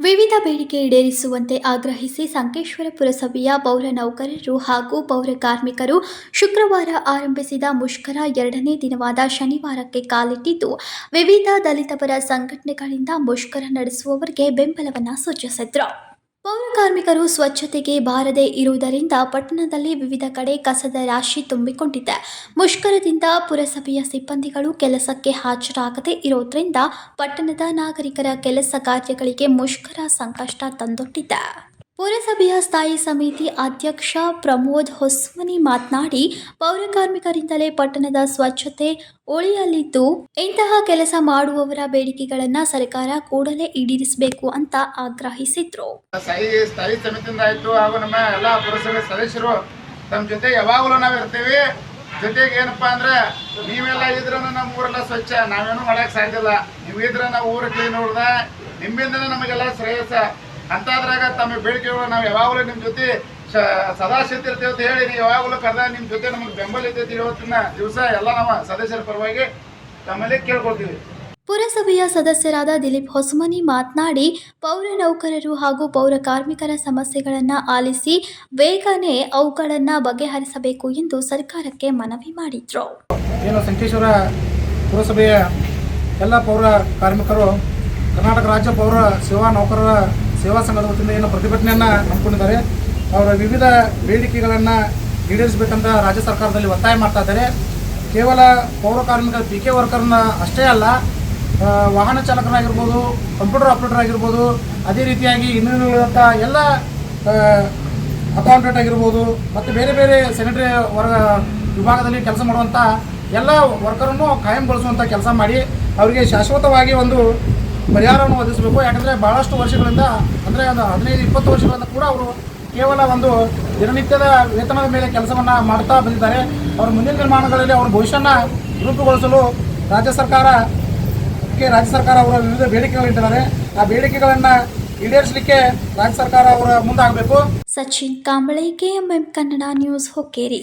ವಿವಿಧ ಬೇಡಿಕೆ ಈಡೇರಿಸುವಂತೆ ಆಗ್ರಹಿಸಿ ಸಂಕೇಶ್ವರ ಪುರಸಭೆಯ ಪೌರ ನೌಕರರು ಹಾಗೂ ಪೌರ ಕಾರ್ಮಿಕರು ಶುಕ್ರವಾರ ಆರಂಭಿಸಿದ ಮುಷ್ಕರ ಎರಡನೇ ದಿನವಾದ ಶನಿವಾರಕ್ಕೆ ಕಾಲಿಟ್ಟಿದ್ದು, ವಿವಿಧ ದಲಿತ ಪರ ಸಂಘಟನೆಗಳಿಂದ ಮುಷ್ಕರ ನಡೆಸುವವರಿಗೆ ಬೆಂಬಲವನ್ನು ಸೂಚಿಸಿದ್ರು. ಪೌರ ಕಾರ್ಮಿಕರು ಸ್ವಚ್ಛತೆಗೆ ಬಾರದೆ ಇರುವುದರಿಂದ ಪಟ್ಟಣದಲ್ಲಿ ವಿವಿಧ ಕಡೆ ಕಸದ ರಾಶಿ ತುಂಬಿಕೊಂಡಿದೆ. ಮುಷ್ಕರದಿಂದ ಪುರಸಭೆಯ ಸಿಬ್ಬಂದಿಗಳು ಕೆಲಸಕ್ಕೆ ಹಾಜರಾಗದೇ ಇರೋದ್ರಿಂದ ಪಟ್ಟಣದ ನಾಗರಿಕರ ಕೆಲಸ ಕಾರ್ಯಗಳಿಗೆ ಮುಷ್ಕರ ಸಂಕಷ್ಟ ತಂದೊಡ್ಡಿದೆ. ಪುರಸಭೆಯ ಸ್ಥಾಯಿ ಸಮಿತಿ ಅಧ್ಯಕ್ಷ ಪ್ರಮೋದ್ ಹೊಸ್ಮನಿ ಮಾತನಾಡಿ ಪೌರ ಕಾರ್ಮಿಕರಿಂದಲೇ ಪಟ್ಟಣದ ಸ್ವಚ್ಛತೆ ಉಳಿಯಲಿದ್ದು, ಇಂತಹ ಕೆಲಸ ಮಾಡುವವರ ಬೇಡಿಕೆಗಳನ್ನು ಸರ್ಕಾರ ಕೂಡಲೇ ಈಡೇರಿಸಬೇಕು ಅಂತ ಆಗ್ರಹಿಸಿದ್ರು. ಸ್ಥಾಯಿ ಸಮಿತಿಯಿಂದ ಆಯ್ತು ಹಾಗೂ ನಮ್ಮ ಎಲ್ಲ ಪುರಸಭೆ ಸದಸ್ಯರು ತಮ್ಮ ಜೊತೆ ಯಾವಾಗಲೂ ನಾವು ಇರ್ತೀವಿ. ಜೊತೆಗೆ ಏನಪ್ಪಾ ಅಂದ್ರೆ, ನೀವೆಲ್ಲ ಇದ್ರ ನಮ್ಮ ಊರೆಲ್ಲ ಸ್ವಚ್ಛ, ನಾವೇನು ಮಾಡಕ್ ನೀವು ಇದ್ರ ನಾವು ಊರ ಕ್ಲೀನ್ ನೋಡ್ದ ನಿಮ್ಮಿಂದನೇ ನಮಗೆಲ್ಲ ಶ್ರೇಯಸ್ಸ. ಅಂತಾದ್ರಾಗ ತಮ್ಮ ಬೇಡಿಕೆಗಳು ನಾವು ಯಾವಾಗಲೂ ನಿಮ್ಮ ಜೊತೆ ಸದಾ ಸದಾ ಸಿದ್ಧಿರ್ತೇವೆ ಅಂತ ಹೇಳಿ ನೀವು ಯಾವಾಗಲೂ ಕರೆದ ನಿಮ್ಮ ಜೊತೆ ನಮಗೆ ಬೆಂಬಲ ಇದೆ ಇವತ್ತಿನ ದಿವಸ ಎಲ್ಲ ನಮ್ಮ ಸದಸ್ಯರ ಪರವಾಗಿ ತಮ್ಮಲ್ಲಿ ಕೇಳ್ಕೊಳ್ತೀವಿ. ಪುರಸಭೆಯ ಸದಸ್ಯರಾದ ದಿಲೀಪ್ ಹೊಸಮನಿ ಮಾತನಾಡಿ ಪೌರ ನೌಕರರು ಹಾಗೂ ಪೌರ ಕಾರ್ಮಿಕರ ಸಮಸ್ಯೆಗಳನ್ನು ಆಲಿಸಿ ಬೇಗನೆ ಅವುಗಳನ್ನು ಬಗೆಹರಿಸಬೇಕು ಎಂದು ಸರ್ಕಾರಕ್ಕೆ ಮನವಿ ಮಾಡಿದ್ರು. ಏನು ಸಂಕೇಶ್ವರ ಪುರಸಭೆಯ ಎಲ್ಲ ಪೌರ ಕಾರ್ಮಿಕರು ಕರ್ನಾಟಕ ರಾಜ್ಯ ಪೌರ ಸೇವಾ ನೌಕರರ ಸೇವಾ ಸಂಘದ ವತಿಯಿಂದ ಏನು ಪ್ರತಿಭಟನೆಯನ್ನು ಹಮ್ಮಿಕೊಂಡಿದ್ದಾರೆ. ಅವರ ವಿವಿಧ ಬೇಡಿಕೆಗಳನ್ನು ಈಡೇರಿಸಬೇಕಂತ ರಾಜ್ಯ ಸರ್ಕಾರದಲ್ಲಿ ಒತ್ತಾಯ ಮಾಡ್ತಾ ಇದ್ದಾರೆ. ಕೇವಲ ಪೌರ ಪಿ ಕೆ ವರ್ಕರ್ನ ಅಷ್ಟೇ ಅಲ್ಲ ವಾಹನ ಚಾಲಕರಾಗಿರ್ಬೋದು, ಕಂಪ್ಯೂಟರ್ ಆಪ್ರೇಟರ್ ಆಗಿರ್ಬೋದು, ಅದೇ ರೀತಿಯಾಗಿ ಇನ್ನೂ ಉಳಿದಂಥ ಎಲ್ಲ ಅಕೌಂಟೆಂಟ್ ಆಗಿರ್ಬೋದು, ಮತ್ತು ಬೇರೆ ಬೇರೆ ಸೆನೆಟರಿ ವರ್ಗ ವಿಭಾಗದಲ್ಲಿ ಕೆಲಸ ಮಾಡುವಂಥ ಎಲ್ಲ ವರ್ಕರನ್ನು ಕಾಯಂಗೊಳಿಸುವಂಥ ಕೆಲಸ ಮಾಡಿ, ಅವರಿಗೆ ಶಾಶ್ವತವಾಗಿ ಒಂದು ಪರಿಹಾರವನ್ನು ಒದಗಿಸಬೇಕು. ಯಾಕಂದರೆ ಭಾಳಷ್ಟು ವರ್ಷಗಳಿಂದ, ಅಂದರೆ ಒಂದು ಹದಿನೈದು, ಇಪ್ಪತ್ತು ವರ್ಷಗಳಿಂದ ಕೂಡ ಅವರು ಕೇವಲ ಒಂದು ದಿನನಿತ್ಯದ ವೇತನದ ಮೇಲೆ ಕೆಲಸವನ್ನು ಮಾಡ್ತಾ ಬಂದಿದ್ದಾರೆ. ಅವರ ಮುಂದಿನ ನಿರ್ಮಾಣಗಳಲ್ಲಿ ಅವರ ಭವಿಷ್ಯನ ರೂಪುಗೊಳಿಸಲು ರಾಜ್ಯ ಸರ್ಕಾರಕ್ಕೆ ರಾಜ್ಯ ಸರ್ಕಾರ ಅವರ ವಿವಿಧ ಬೇಡಿಕೆಗಳಿಟ್ಟಿದ್ದಾರೆ. ಆ ಬೇಡಿಕೆಗಳನ್ನು ಈಡೇರಿಸಲಿಕ್ಕೆ ರಾಜ್ಯ ಸರ್ಕಾರ ಅವರ ಮುಂದಾಗಬೇಕು. Sachin Kamble KMM Kannada news Hukkeri